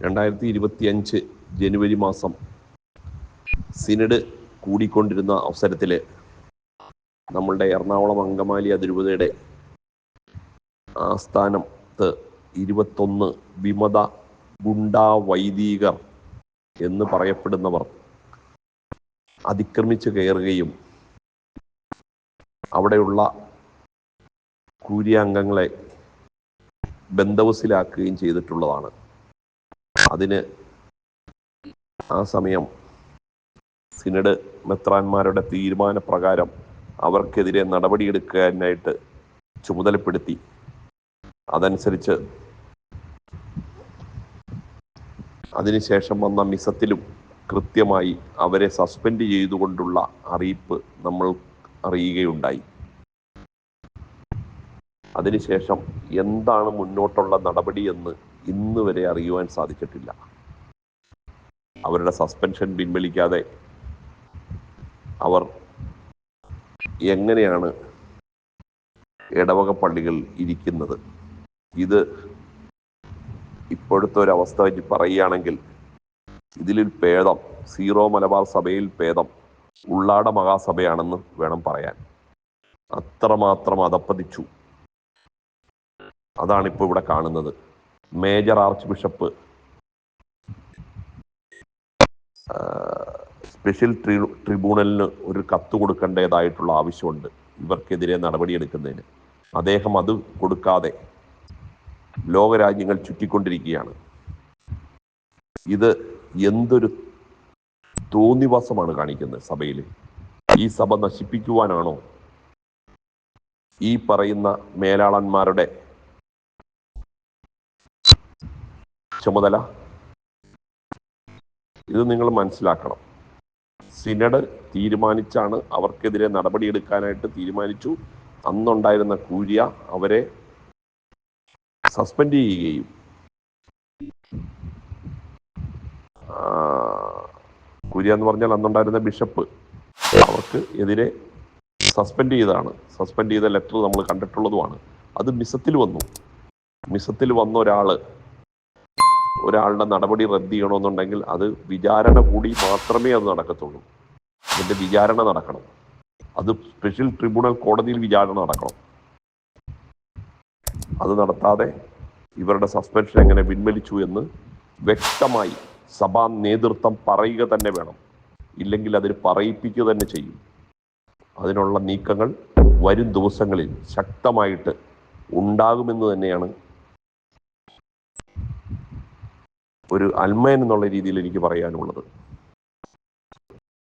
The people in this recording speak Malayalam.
രണ്ടായിരത്തി ഇരുപത്തി അഞ്ച് ജനുവരി മാസം സിനഡ് കൂടിക്കൊണ്ടിരുന്ന അവസരത്തിൽ നമ്മളുടെ എറണാകുളം അങ്കമാലി അതിരൂപതയുടെ ആസ്ഥാനത്ത് ഇരുപത്തൊന്ന് വിമത ഗുണ്ടാ വൈദികർ എന്ന് പറയപ്പെടുന്നവർ അതിക്രമിച്ചു കയറുകയും അവിടെയുള്ള കൂര്യാംഗങ്ങളെ ബന്ധവസിലാക്കുകയും ചെയ്തിട്ടുള്ളതാണ്. അതിന് ആ സമയം സിനഡ് മെത്രാന്മാരുടെ തീരുമാനപ്രകാരം അവർക്കെതിരെ നടപടിയെടുക്കാനായിട്ട് ചുമതലപ്പെടുത്തി. അതനുസരിച്ച് അതിനുശേഷം വന്ന മിസത്തിലും കൃത്യമായി അവരെ സസ്പെൻഡ് ചെയ്തുകൊണ്ടുള്ള അറിയിപ്പ് നമ്മൾ അറിയുകയുണ്ടായി. അതിനുശേഷം എന്താണ് മുന്നോട്ടുള്ള നടപടി എന്ന് ഇന്ന് വരെ അറിയുവാൻ സാധിച്ചിട്ടില്ല. അവരുടെ സസ്പെൻഷൻ പിൻവലിക്കാതെ അവർ എങ്ങനെയാണ് ഇടവക പള്ളികൾ ഇരിക്കുന്നത്? ഇത് ഇപ്പോഴത്തെ ഒരു അവസ്ഥ വെച്ച് പറയുകയാണെങ്കിൽ ഇതിലിൽ ഭേദം സീറോ മലബാർ സഭയിൽ ഭേദം ഉള്ളാട മഹാസഭയാണെന്ന് വേണം പറയാൻ. അത്രമാത്രം അതപ്പതിച്ചു അതാണ് ഇപ്പോൾ ഇവിടെ കാണുന്നത്. മേജർ ആർച്ച് ബിഷപ്പ് സ്പെഷ്യൽ ട്രി ട്രിബ്യൂണലിന് ഒരു കത്ത് കൊടുക്കേണ്ടതായിട്ടുള്ള ആവശ്യമുണ്ട്. ഇവർക്കെതിരെ നടപടിയെടുക്കുന്നതിന്. അദ്ദേഹം അത് കൊടുക്കാതെ ലോകരാജ്യങ്ങൾ ചുറ്റിക്കൊണ്ടിരിക്കുകയാണ്. ഇത് എന്തൊരു തോന്നിവാസമാണ് കാണിക്കുന്നത് സഭയിൽ ഈ സഭ നശിപ്പിക്കുവാനാണോ ഈ പറയുന്ന മേലാളന്മാരുടെ ചുമതല. ഇത് നിങ്ങൾ മനസ്സിലാക്കണം. സിനഡ് തീരുമാനിച്ചാണ് അവർക്കെതിരെ നടപടിയെടുക്കാനായിട്ട് തീരുമാനിച്ചു. അന്നുണ്ടായിരുന്ന കൂര്യ അവരെ സസ്പെൻഡ് ചെയ്യുകയും. കുര്യ എന്ന് പറഞ്ഞാൽ അന്നുണ്ടായിരുന്ന ബിഷപ്പ് അവർക്ക് എതിരെ സസ്പെൻഡ് ചെയ്തതാണ്. സസ്പെൻഡ് ചെയ്ത ലെറ്റർ നമ്മൾ കണ്ടിട്ടുള്ളതുമാണ്. അത് മിസത്തിൽ വന്നു. മിസത്തിൽ വന്ന ഒരാൾ ഒരാളുടെ നടപടി റദ്ദ് ചെയ്യണമെന്നുണ്ടെങ്കിൽ അത് വിചാരണ കൂടി മാത്രമേ അത് നടക്കത്തുള്ളൂ. അതിന്റെ വിചാരണ നടക്കണം. അത് സ്പെഷ്യൽ ട്രിബ്യൂണൽ കോടതിയിൽ വിചാരണ നടക്കണം. അത് നടത്താതെ ഇവരുടെ സസ്പെൻഷൻ എങ്ങനെ പിൻവലിച്ചു എന്ന് വ്യക്തമായി സഭാ നേതൃത്വം പറയുക തന്നെ വേണം. ഇല്ലെങ്കിൽ അതിന് പറയിപ്പിക്കുക തന്നെ ചെയ്യും. അതിനുള്ള നീക്കങ്ങൾ വരും ദിവസങ്ങളിൽ ശക്തമായിട്ട് ഉണ്ടാകുമെന്ന് തന്നെയാണ് ഒരു അൽമയൻ എന്നുള്ള രീതിയിൽ എനിക്ക് പറയാനുള്ളത്.